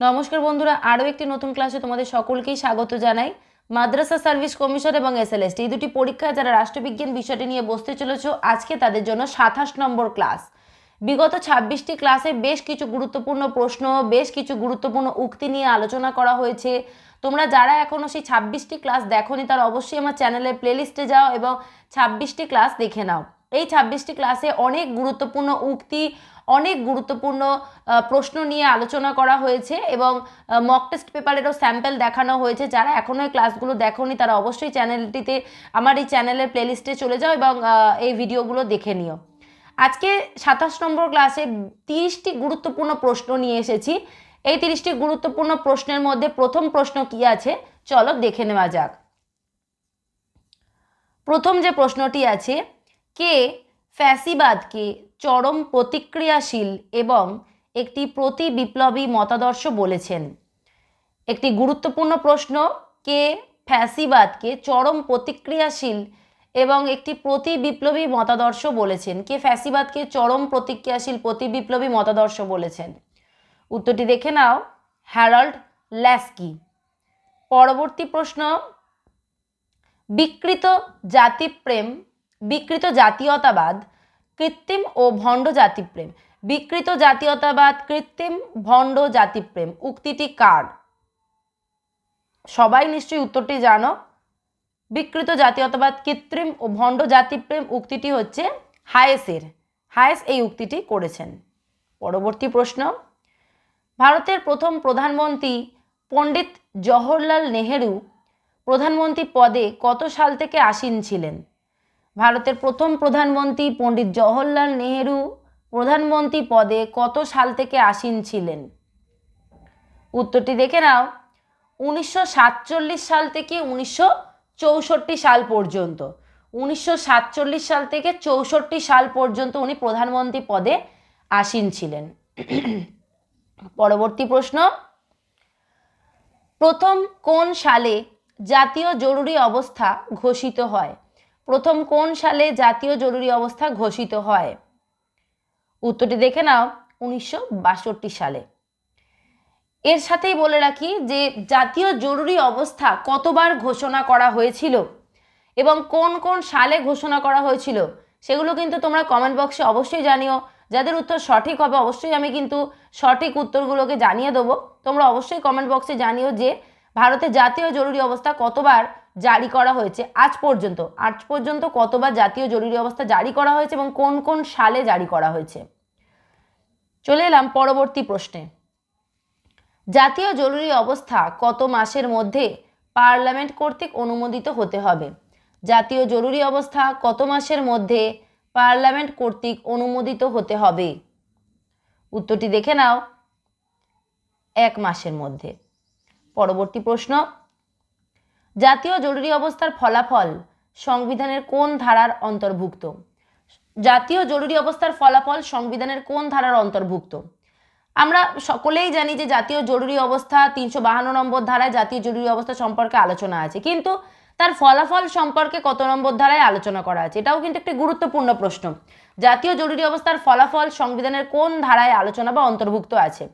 নমস্কার বন্ধুরা, আরও একটি নতুন ক্লাসে তোমাদের সকলকেই স্বাগত জানাই। মাদ্রাসা সার্ভিস কমিশন এবং এসএলএসটি এই দুটি পরীক্ষায় যারা রাষ্ট্রবিজ্ঞান বিষয়টি নিয়ে বসতে চলেছ, আজকে তাদের জন্য সাতাশ নম্বর ক্লাস। বিগত ছাব্বিশটি ক্লাসে বেশ কিছু গুরুত্বপূর্ণ প্রশ্ন, বেশ কিছু গুরুত্বপূর্ণ উক্তি নিয়ে আলোচনা করা হয়েছে। তোমরা যারা এখনও সেই ছাব্বিশটি ক্লাস দেখোনি, তারা অবশ্যই আমার চ্যানেলের প্লেলিস্টে যাও এবং ছাব্বিশটি ক্লাস দেখে নাও। এই ছাব্বিশটি ক্লাসে অনেক গুরুত্বপূর্ণ উক্তি অনেক গুরুত্বপূর্ণ প্রশ্ন নিয়ে আলোচনা করা হয়েছে এবং মক টেস্ট পেপারেরও স্যাম্পেল দেখানো হয়েছে। যারা এখনও এই ক্লাসগুলো দেখোনি, তারা অবশ্যই চ্যানেলটিতে আমার এই চ্যানেলের প্লেলিস্টে চলে যাও এবং এই ভিডিওগুলো দেখে নিও। আজকে সাতাশ নম্বর ক্লাসে তিরিশটি গুরুত্বপূর্ণ প্রশ্ন নিয়ে এসেছি। এই তিরিশটি গুরুত্বপূর্ণ প্রশ্নের মধ্যে প্রথম প্রশ্ন কি আছে? চলো দেখে নেওয়া যাক। প্রথম যে প্রশ্নটি আছে, কে ফ্যাসিবাদকে চরম প্রতিক্রিয়াশীল এবং একটি প্রতি বিপ্লবী মতাদর্শ বলেছেন। একটি গুরুত্বপূর্ণ প্রশ্ন, কে ফ্যাসিবাদকে চরম প্রতিক্রিয়াশীল এবং একটি প্রতি বিপ্লবী মতাদর্শ বলেছেন? কে ফ্যাসিবাদকে চরম প্রতিক্রিয়াশীল, প্রতি বিপ্লবী মতাদর্শ বলেছেন? উত্তরটি দেখে নাও, হ্যারল্ড ল্যাস্কি। পরবর্তী প্রশ্ন, বিকৃত জাতিপ্রেম বিকৃত জাতীয়তাবাদ, কৃত্রিম ও ভণ্ড জাতিপ্রেম। বিকৃত জাতীয়তাবাদ, কৃত্রিম, ভণ্ড জাতিপ্রেম। উক্তিটি কার? সবাই নিশ্চয়ই উত্তরটি জানো। বিকৃত জাতীয়তাবাদ, কৃত্রিম ও ভণ্ড জাতিপ্রেম উক্তিটি হচ্ছে হায়েসের। হায়েস এই উক্তিটি করেছেন। পরবর্তী প্রশ্ন। ভারতের প্রথম প্রধানমন্ত্রী পণ্ডিত জওহরলাল নেহেরু প্রধানমন্ত্রী পদে কত সাল থেকে আসীন ছিলেন? ভারতের প্রথম প্রধানমন্ত্রী পণ্ডিত জওহরলাল নেহেরু প্রধানমন্ত্রী পদে কত সাল থেকে আসীন ছিলেন? উত্তরটি দেখে নাও। উনিশশো সাতচল্লিশ সাল থেকে উনিশশো চৌষট্টি সাল পর্যন্ত। উনিশশো সাতচল্লিশ সাল থেকে চৌষট্টি সাল পর্যন্ত উনি প্রধানমন্ত্রী পদে আসীন ছিলেন। পরবর্তী প্রশ্ন। প্রথম কোন সালে জাতীয় জরুরি অবস্থা ঘোষিত হয়? প্রথম কোন সালে জাতীয় জরুরি অবস্থা ঘোষিত হয়? উত্তরটি দেখে নাও, উনিশশো বাষট্টি সালে। এর সাথেই বলে রাখি যে, জাতীয় জরুরি অবস্থা কতবার ঘোষণা করা হয়েছিল এবং কোন কোন সালে ঘোষণা করা হয়েছিল, সেগুলো কিন্তু তোমরা কমেন্ট বক্সে অবশ্যই জানিও। যাদের উত্তর সঠিক হবে, অবশ্যই আমি কিন্তু সঠিক উত্তরগুলোকে জানিয়ে দেবো। তোমরা অবশ্যই কমেন্ট বক্সে জানিও যে, ভারতে জাতীয় জরুরি অবস্থা কতবার জারি করা হয়েছে আজ পর্যন্ত। আজ পর্যন্ত কতবার জাতীয় জরুরি অবস্থা জারি করা হয়েছে এবং কোন কোন সালে জারি করা হয়েছে? চলে এলাম পরবর্তী প্রশ্নে। জাতীয় জরুরি অবস্থা কত মাসের মধ্যে পার্লামেন্ট কর্তৃক অনুমোদিত হতে হবে? জাতীয় জরুরি অবস্থা কত মাসের মধ্যে পার্লামেন্ট কর্তৃক অনুমোদিত হতে হবে? উত্তরটি দেখে নাও। এক মাসের মধ্যে। পরবর্তী প্রশ্ন। জাতীয় জরুরি অবস্থার ফলাফল সংবিধানের কোন ধারার অন্তর্ভুক্ত? জাতীয় জরুরি অবস্থার ফলাফল সংবিধানের কোন ধারার অন্তর্ভুক্ত? আমরা সকলেই জানি যে জাতীয় জরুরি অবস্থা তিনশো বাহান্ন নম্বর ধারায় জাতীয় জরুরি অবস্থা সম্পর্কে আলোচনা আছে। কিন্তু তার ফলাফল সম্পর্কে কত নম্বর ধারায় আলোচনা করা আছে? এটাও কিন্তু একটি গুরুত্বপূর্ণ প্রশ্ন। জাতীয় জরুরি অবস্থার ফলাফল সংবিধানের কোন ধারায় আলোচনা বা অন্তর্ভুক্ত আছে?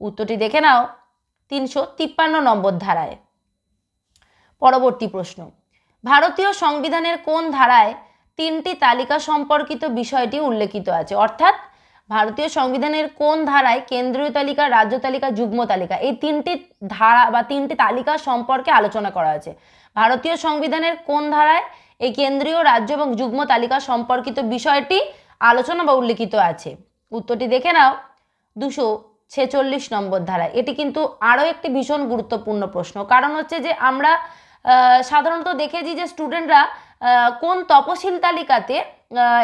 উত্তরটি দেখে নাও। তিনশো তিপ্পান্ন নম্বর ধারায়। পরবর্তী প্রশ্ন। ভারতীয় সংবিধানের কোন ধারায় তিনটি তালিকা সম্পর্কিত বিষয়টি উল্লেখিত আছে? অর্থাৎ ভারতীয় সংবিধানের কোন ধারায় কেন্দ্রীয় তালিকা, রাজ্য তালিকা, যুগ্ম তালিকা, এই তিনটি ধারা বা তিনটি তালিকা সম্পর্কে আলোচনা করা আছে। ভারতীয় সংবিধানের কোন ধারায় এই কেন্দ্রীয়, রাজ্য এবং যুগ্ম তালিকা সম্পর্কিত বিষয়টি আলোচনা বা উল্লেখিত আছে? উত্তরটি দেখে নাও। দুশো ছেচল্লিশ নম্বর ধারায়। এটি কিন্তু আরও একটি ভীষণ গুরুত্বপূর্ণ প্রশ্ন। কারণ হচ্ছে যে আমরা সাধারণত দেখেছি যে স্টুডেন্টরা কোন তপশিল তালিকাতে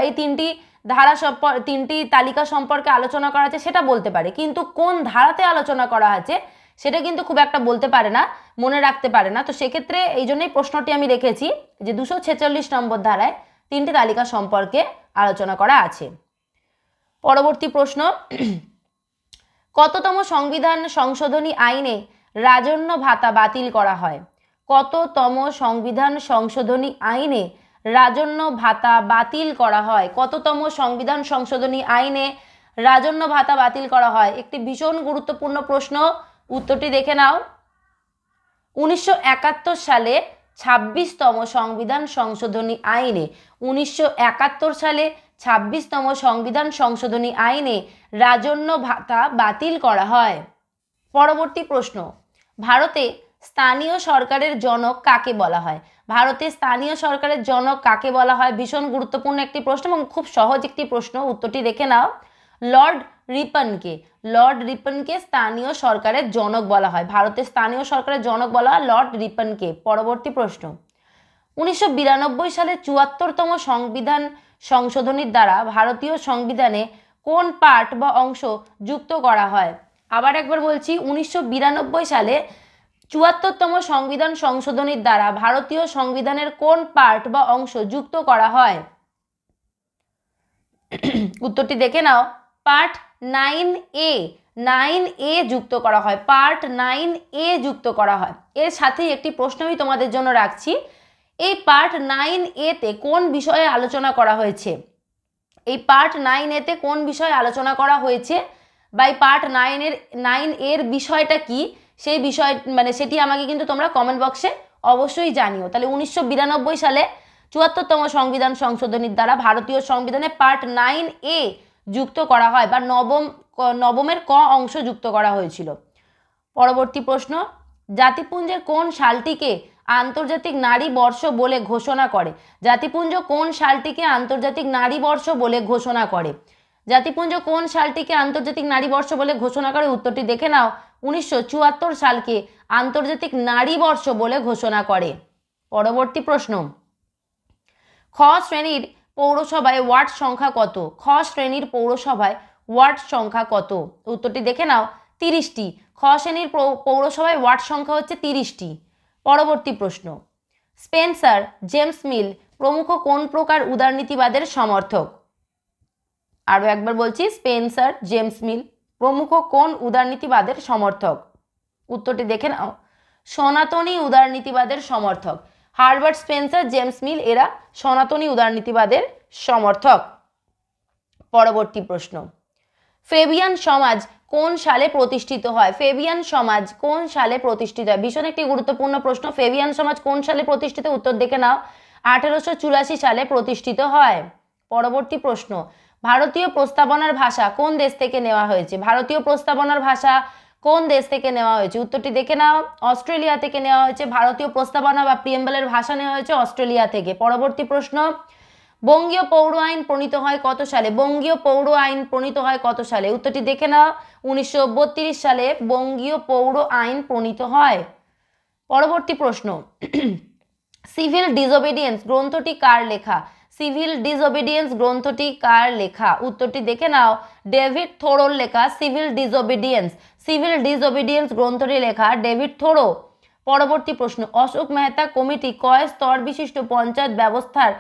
এই তিনটি ধারা সম্পর তিনটি তালিকা সম্পর্কে আলোচনা করা আছে সেটা বলতে পারে। কিন্তু কোন ধারাতে আলোচনা করা আছে সেটা কিন্তু খুব একটা বলতে পারে না, মনে রাখতে পারে না। তো সেক্ষেত্রে এই জন্যই প্রশ্নটি আমি রেখেছি যে দুশো ছেচল্লিশ নম্বর ধারায় তিনটি তালিকা সম্পর্কে আলোচনা করা আছে। পরবর্তী প্রশ্ন, কততম সংবিধান সংশোধনী আইনে রাজন্য ভাতা বাতিল করা হয়? কততম সংবিধান সংশোধনী আইনে রাজন্য ভাতা বাতিল করা হয়? কততম সংবিধান সংশোধনী আইনে রাজন্য ভাতা বাতিল করা হয়? একটি ভীষণ গুরুত্বপূর্ণ প্রশ্ন, উত্তরটি দেখে নাও। উনিশশো একাত্তর সালে ছাব্বিশতম সংবিধান সংশোধনী আইনে, উনিশশো একাত্তর সালে ছাব্বিশতম সংবিধান সংশোধনী আইনে রাজন্য ভাতা বাতিল করা হয়। পরবর্তী প্রশ্ন, ভারতে স্থানীয় সরকারের জনক কাকে বলা হয়? ভারতে স্থানীয় সরকারের জনক কাকে বলা হয়? ভীষণ গুরুত্বপূর্ণ একটি প্রশ্ন এবং খুব সহজ একটি প্রশ্ন, উত্তরটি দেখে নাও। লর্ড রিপনকে লর্ড রিপনকে স্থানীয় সরকারের জনক বলা হয়। ভারতের স্থানীয় সরকারের জনক বলা হয় লর্ড রিপনকে। পরবর্তী প্রশ্ন। উনিশশো বিরানব্বই সালে চুয়াত্তরতম সংবিধান সংশোধনীর দ্বারা ভারতীয় সংবিধানে কোন পার্ট বা অংশ যুক্ত করা হয়? আবার একবার বলছি, উনিশশো বিরানব্বই সালে চুয়াত্তরতম সংবিধান সংশোধনীর দ্বারা ভারতীয় সংবিধানের কোন পার্ট বা অংশ যুক্ত করা হয়? উত্তরটি দেখে নাও। Part nine A nine A যুক্ত করা হয়। পার্ট নাইন এ যুক্ত করা হয়। এর সাথেই একটি প্রশ্ন আমি তোমাদের জন্য রাখছি। এই পার্ট নাইন এতে কোন বিষয়ে আলোচনা করা হয়েছে? এই পার্ট নাইন এতে কোন বিষয়ে আলোচনা করা হয়েছে? বা এই পার্ট নাইনের নাইন এর বিষয়টা কি? সেই বিষয় মানে সেটি আমাকে কিন্তু তোমরা কমেন্ট বক্সে অবশ্যই জানিও। তাহলে উনিশশো বিরানব্বই সালে চুয়াত্তরতম সংবিধান সংশোধনীর দ্বারা ভারতীয় সংবিধানে পার্ট নাইন এ যুক্ত করা হয় বা নবম, নবমের ক অংশ যুক্ত করা হয়েছিল। পরবর্তী প্রশ্ন জাতিপুঞ্জের কোন সালটিকে আন্তর্জাতিক নারী বর্ষ বলে ঘোষণা করে? জাতিপুঞ্জ কোন সালটিকে আন্তর্জাতিক নারী বর্ষ বলে ঘোষণা করে? জাতিপুঞ্জ কোন সালটিকে আন্তর্জাতিক নারী বর্ষ বলে ঘোষণা করে? উত্তরটি দেখে নাও। উনিশশো চুয়াত্তর সালকে আন্তর্জাতিক নারী বর্ষ বলে ঘোষণা করে। পরবর্তী প্রশ্ন। খ শ্রেণির পৌরসভায় ওয়ার্ড সংখ্যা কত? খ শ্রেণির পৌরসভায় ওয়ার্ড সংখ্যা কত? উত্তরটি দেখে নাও, তিরিশটি। খ শ্রেণির পৌরসভায় ওয়ার্ড সংখ্যা হচ্ছে তিরিশটি। পরবর্তী প্রশ্ন। স্পেন্সার, জেমস মিল প্রমুখ কোন প্রকার উদারনীতিবাদের সমর্থক? আরও একবার বলছি, স্পেন্সার, জেমস মিল। প্রমুখ কোন উদারনীতিবাদের সমর্থক? উত্তরটি দেখে নাও সনাতনী উদারনীতিবাদের সমর্থক। হার্বার্ট স্পেন্সার, জেমস মিল, এরা সনাতনী উদারনীতিবাদের সমর্থক। পরবর্তী প্রশ্ন। ফেবিয়ান সমাজ কোন সালে প্রতিষ্ঠিত হয়? ফেবিয়ান সমাজ কোন সালে প্রতিষ্ঠিত হয়? ভীষণ একটি গুরুত্বপূর্ণ প্রশ্ন। ফেবিয়ান সমাজ কোন সালে প্রতিষ্ঠিত? উত্তর দেখে নাও। আঠেরোশো চুরাশি সালে প্রতিষ্ঠিত হয়। পরবর্তী প্রশ্ন। ভারতীয় প্রস্তাবনার ভাষা কোন দেশ থেকে নেওয়া হয়েছে? ভারতীয় প্রস্তাবনার ভাষা কোন দেশ থেকে নেওয়া হয়েছে? উত্তরটি দেখে নাও। অস্ট্রেলিয়া থেকে নেওয়া হয়েছে। ভারতীয় প্রস্তাবনা বা প্রিয়েম্বলের ভাষা নেওয়া হয়েছে অস্ট্রেলিয়া থেকে। পরবর্তী প্রশ্ন, বঙ্গীয় পৌর আইন প্রণীত হয় কত সালে? বঙ্গীয় পৌর আইন প্রণীত হয় কত সালে? উত্তরটি দেখে নাও। উনিশশো বত্রিশ সালে বঙ্গীয় পৌর আইন প্রণীত হয়। পরবর্তী প্রশ্ন, সিভিল ডিসোবিডিয়েন্স গ্রন্থটি কার লেখা? সিভিল ডিসোবিডিয়েন্স গ্রন্থটি কার লেখা? উত্তরটি দেখে নাও। ডেভিড থোরোর লেখা সিভিল ডিসোবিডিয়েন্স সিভিল ডিসোবিডিয়েন্স গ্রন্থটি লেখা ডেভিড থোরো। পরবর্তী প্রশ্ন, অশোক মেহতা কমিটি কয় স্তর বিশিষ্ট পঞ্চায়েত ব্যবস্থার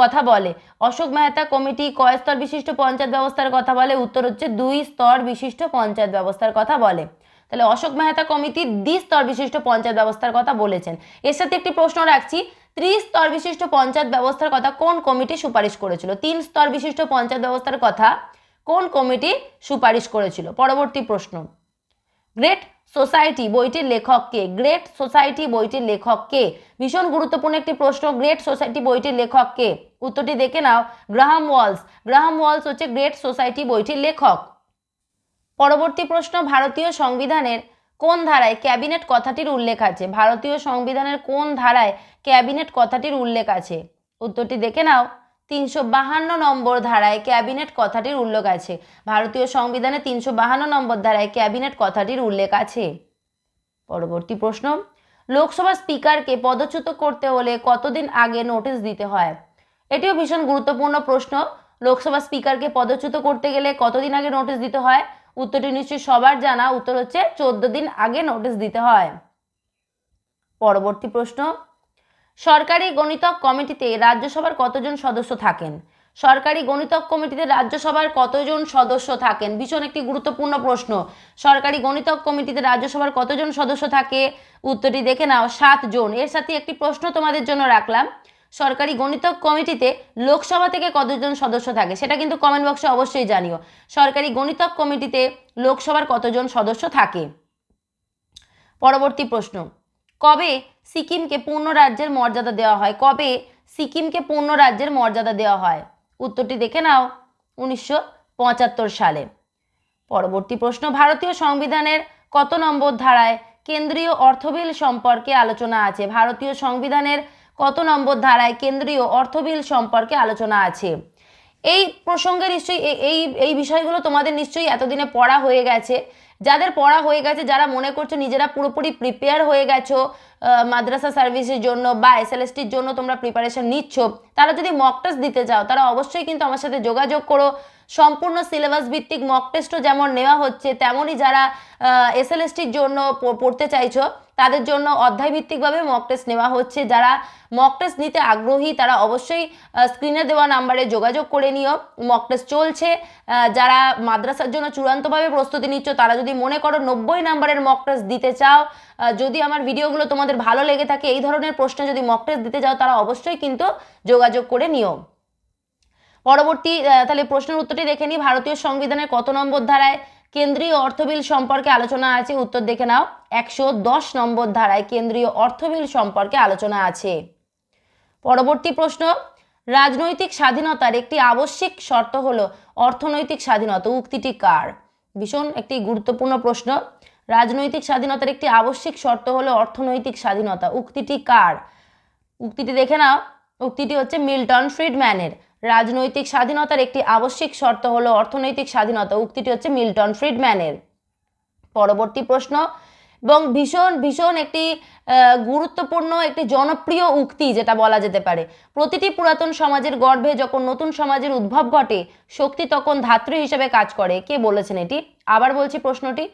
কথা বলে? অশোক মেহতা কমিটি কয় স্তর বিশিষ্ট পঞ্চায়েত ব্যবস্থার কথা বলে? উত্তর হচ্ছে দুই স্তর বিশিষ্ট পঞ্চায়েত ব্যবস্থার কথা বলে। তাহলে অশোক মেহতা কমিটি দ্বি স্তর বিশিষ্ট পঞ্চায়েত ব্যবস্থার কথা বলেছেন। এর সাথে একটি প্রশ্ন রাখছি। ত্রিস্তর বিশিষ্ট পঞ্চায়েত ব্যবস্থার কথা কোন কমিটি সুপারিশ করেছিল? তিন স্তর বিশিষ্ট পঞ্চায়েত ব্যবস্থার কথা কোন কমিটি সুপারিশ করেছিল? পরবর্তী প্রশ্ন। গ্রেট সোসাইটি বইটির লেখক কে? গ্রেট সোসাইটি বইটির লেখক কে? ভীষণ গুরুত্বপূর্ণ একটি প্রশ্ন। গ্রেট সোসাইটি বইটির লেখক কে? উত্তরটি দেখে নাও। Graham Wallas. গ্রাহাম ওয়ালস হচ্ছে গ্রেট সোসাইটি বইটির লেখক। পরবর্তী প্রশ্ন। ভারতীয় সংবিধানের কোন ধারায় ক্যাবিনেট কথাটির উল্লেখ আছে? ভারতীয় সংবিধানের কোন ধারায় ক্যাবিনেট কথাটির উল্লেখ আছে? উত্তরটি দেখে নাও। তিনশো বাহান্ন নম্বর ধারায় ক্যাবিনেট কথাটির উল্লেখ আছে। ভারতীয় সংবিধানে তিনশো বাহান্ন নম্বর ধারায় ক্যাবিনেট কথাটির উল্লেখ আছে। পরবর্তী প্রশ্ন। লোকসভা স্পিকারকে পদচ্যুত করতে হলে কতদিন আগে নোটিশ দিতে হয়? এটিও ভীষণ গুরুত্বপূর্ণ প্রশ্ন। লোকসভা স্পিকারকে পদচ্যুত করতে গেলে কতদিন আগে নোটিশ দিতে হয়? উত্তরটি নিশ্চয়ই সবার জানা। উত্তর হচ্ছে চোদ্দ দিন আগে নোটিশ দিতে হয়। পরবর্তী প্রশ্ন, সরকারি গণিতক কমিটিতে রাজ্যসভার কতজন সদস্য থাকেন? সরকারি গণিতক কমিটিতে রাজ্যসভার কতজন সদস্য থাকেন? ভীষণ একটি গুরুত্বপূর্ণ প্রশ্ন। সরকারি গণিতক কমিটিতে রাজ্যসভার কতজন সদস্য থাকে? উত্তরটি দেখে নাও সাতজন এর সাথে একটি প্রশ্ন তোমাদের জন্য রাখলাম। সরকারি গণিতক কমিটিতে লোকসভা থেকে কতজন সদস্য থাকে সেটা কিন্তু কমেন্ট বক্সে অবশ্যই জানিও। সরকারি গণিতক কমিটিতে লোকসভার কতজন সদস্য থাকে? পরবর্তী প্রশ্ন, কবে সিকিমকে পূর্ণ রাজ্যের মর্যাদা দেওয়া হয়? কবে সিকিমকে পূর্ণ রাজ্যের মর্যাদা দেওয়া হয়? উত্তরটি দেখে নাও, উনিশশো পঁচাত্তর সালে। পরবর্তী প্রশ্ন, ভারতীয় সংবিধানের কত নম্বর ধারায় কেন্দ্রীয় অর্থবিল সম্পর্কে আলোচনা আছে? ভারতীয় সংবিধানের কত নম্বর ধারায় কেন্দ্রীয় অর্থবিল সম্পর্কে আলোচনা আছে? এই প্রসঙ্গে নিশ্চয়ই এই এই বিষয়গুলো তোমাদের নিশ্চয়ই এতদিনে পড়া হয়ে গেছে। যাদের পড়া হয়ে গেছে, যারা মনে করছ নিজেরা পুরোপুরি প্রিপেয়ার হয়ে গেছো মাদ্রাসা সার্ভিসের জন্য বা এসএলএসটির জন্য তোমরা প্রিপারেশন নিচ্ছ, তারা যদি মক টেস্ট দিতে চাও, তারা অবশ্যই কিন্তু আমার সাথে যোগাযোগ করো। সম্পূর্ণ সিলেবাস ভিত্তিক মক টেস্টও যেমন নেওয়া হচ্ছে তেমনই যারা এসএলএসটির জন্য পড়তে চাইছো, তাদের জন্য অধ্যায় ভিত্তিকভাবে মক টেস্ট নেওয়া হচ্ছে। যারা মক টেস্ট নিতে আগ্রহী, তারা অবশ্যই স্ক্রিনে দেওয়া নাম্বারে যোগাযোগ করে নিও। মক টেস্ট চলছে যারা মাদ্রাসার জন্য চূড়ান্তভাবে প্রস্তুতি নিচ্ছ, তারা যদি মনে করো নব্বই নাম্বারের মক টেস্ট দিতে চাও যদি আমার ভিডিওগুলো তোমাদের ভালো লেগে থাকে, এই ধরনের প্রশ্নে যদি মক টেস্ট দিতে চাও তারা অবশ্যই কিন্তু যোগাযোগ করে নিও। পরবর্তী তাহলে প্রশ্নের উত্তরটি দেখে নিই। ভারতীয় সংবিধানের কত নম্বর ধারায় কেন্দ্রীয় অর্থবিল সম্পর্কে আলোচনা আছে? উত্তর দেখে নাও। একশো দশ নম্বর ধারায় কেন্দ্রীয় অর্থবিল সম্পর্কে আলোচনা আছে। পরবর্তী প্রশ্ন, রাজনৈতিক স্বাধীনতার একটি আবশ্যিক শর্ত হল অর্থনৈতিক স্বাধীনতা। উক্তিটি কার? ভীষণ একটি গুরুত্বপূর্ণ প্রশ্ন। রাজনৈতিক স্বাধীনতার একটি আবশ্যিক শর্ত হলো অর্থনৈতিক স্বাধীনতা। উক্তিটি কার? উক্তিটি দেখে নাও। উক্তিটি হচ্ছে মিল্টন ফ্রিডম্যানের। রাজনৈতিক স্বাধীনতার একটি আবশ্যিক শর্ত হলো অর্থনৈতিক স্বাধীনতা। উক্তিটি হচ্ছে মিল্টন ফ্রিডম্যানের। পরবর্তী প্রশ্ন, এবং ভীষণ ভীষণ একটি গুরুত্বপূর্ণ একটি জনপ্রিয় উক্তি যেটা বলা যেতে পারে। প্রতিটি পুরাতন সমাজের গর্ভে যখন নতুন সমাজের উদ্ভব ঘটে, শক্তি তখন ধাত্রী হিসেবে কাজ করে। কে বলেছেন এটি? আবার বলছি প্রশ্নটি,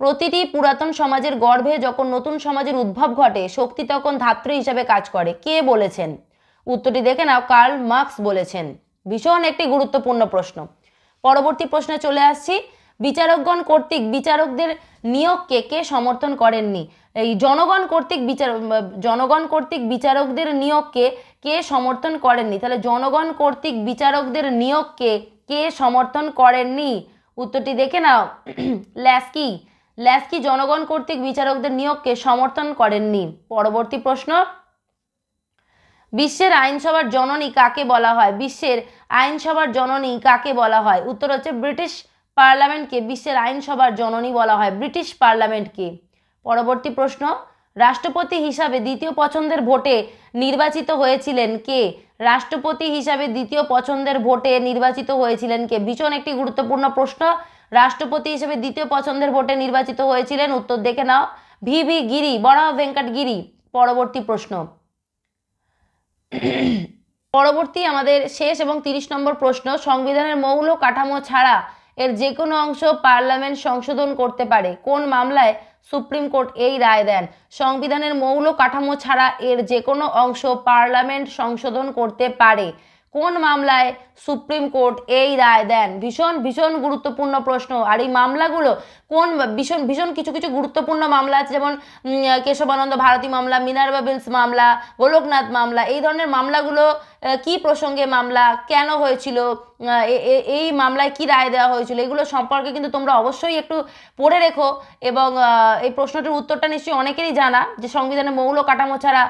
প্রতিটি পুরাতন সমাজের গর্ভে যখন নতুন সমাজের উদ্ভব ঘটে, শক্তি তখন ধাত্রী হিসেবে কাজ করে। কে বলেছেন? উত্তরটি দেখে নাও, কার্ল মার্কস বলেছেন। ভীষণ একটি গুরুত্বপূর্ণ প্রশ্ন। পরবর্তী প্রশ্নে চলে আসছি। বিচারকগণ কর্তৃক বিচারকদের নিয়োগকে কে সমর্থন করেননি? এই জনগণ কর্তৃক বিচার, জনগণ কর্তৃক বিচারকদের নিয়োগকে কে সমর্থন করেননি? তাহলে জনগণ কর্তৃক বিচারকদের নিয়োগকে কে সমর্থন করেননি? উত্তরটি দেখে নাও। ল্যাস্কি। ল্যাস্কি জনগণ কর্তৃক বিচারকদের নিয়োগকে সমর্থন করেননি। পরবর্তী প্রশ্ন। বিশ্বের আইনসভার জননী কাকে বলা হয়? বিশ্বের আইনসভার জননী কাকে বলা হয়? উত্তর হচ্ছে ব্রিটিশ পার্লামেন্টকে বিশ্বের আইনসভার জননী বলা হয়। ব্রিটিশ পার্লামেন্টকে। পরবর্তী প্রশ্ন, রাষ্ট্রপতি হিসাবে দ্বিতীয় পছন্দের ভোটে নির্বাচিত হয়েছিলেন কে? রাষ্ট্রপতি হিসাবে দ্বিতীয় পছন্দের ভোটে নির্বাচিত হয়েছিলেন কে? ভীষণ একটি গুরুত্বপূর্ণ প্রশ্ন। রাষ্ট্রপতি হিসেবে দ্বিতীয় পছন্দের ভোটে নির্বাচিত হয়েছিলেন। উত্তর দেখে নাও। ভি. ভি. গিরি বরাহ ভেঙ্কট গিরি পরবর্তী প্রশ্ন পরবর্তী আমাদের শেষ এবং তিরিশ নম্বর প্রশ্ন, সংবিধানের মৌল কাঠামো ছাড়া এর যে কোনো অংশ পার্লামেন্ট সংশোধন করতে পারে। কোন মামলায় সুপ্রিম কোর্ট এই রায় দেন? সংবিধানের মৌল কাঠামো ছাড়া এর যে কোনো অংশ পার্লামেন্ট সংশোধন করতে পারে। কোন মামলায় সুপ্রিম কোর্ট এই রায় দেন? ভীষণ ভীষণ গুরুত্বপূর্ণ প্রশ্ন। আর এই মামলাগুলো কোন, ভীষণ ভীষণ কিছু কিছু গুরুত্বপূর্ণ মামলা আছে? যেমন কেশবানন্দ ভারতী মামলা মিনার্ভা বিলস মামলা, গোলকনাথ মামলা, এই ধরনের মামলাগুলো কি প্রসঙ্গে মামলা, কেন হয়েছিল এই মামলায় কি রায় দেওয়া হয়েছিল? এগুলো সম্পর্কে কিন্তু তোমরা অবশ্যই একটু পড়ে রেখো এবং এই প্রশ্নটির উত্তরটা নিশ্চয়ই অনেকেরই জানা যে সংবিধানের মৌল কাঠামো ছাড়া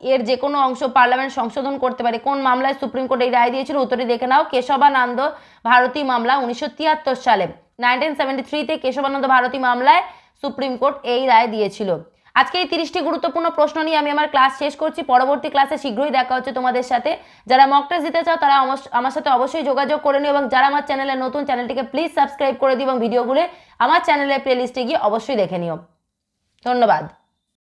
এর যে কোনো অংশ পার্লামেন্ট সংশোধন করতে পারে। কোন মামলায় সুপ্রিম কোর্ট এই রায় দিয়েছিল উত্তরটি দেখে নাও। কেশবানন্দ ভারতী মামলা উনিশশো তিয়াত্তর সালে। নাইনটিন সেভেন্টি থ্রিতে কেশবানন্দ ভারতী মামলায় সুপ্রিম কোর্ট এই রায় দিয়েছিল। আজকে এই তিরিশটি গুরুত্বপূর্ণ প্রশ্ন নিয়ে আমি আমার ক্লাস শেষ করছি। পরবর্তী ক্লাসে শীঘ্রই দেখা হচ্ছে তোমাদের সাথে। যারা মক টেস্ট দিতে চাও তারা আমার- আমার সাথে অবশ্যই যোগাযোগ করে নিও এবং যারা আমার চ্যানেলে নতুন চ্যানেলটিকে প্লিজ সাবস্ক্রাইব করে দিও এবং ভিডিওগুলো আমার চ্যানেলের প্লেলিস্টে গিয়ে অবশ্যই দেখে নিও। ধন্যবাদ।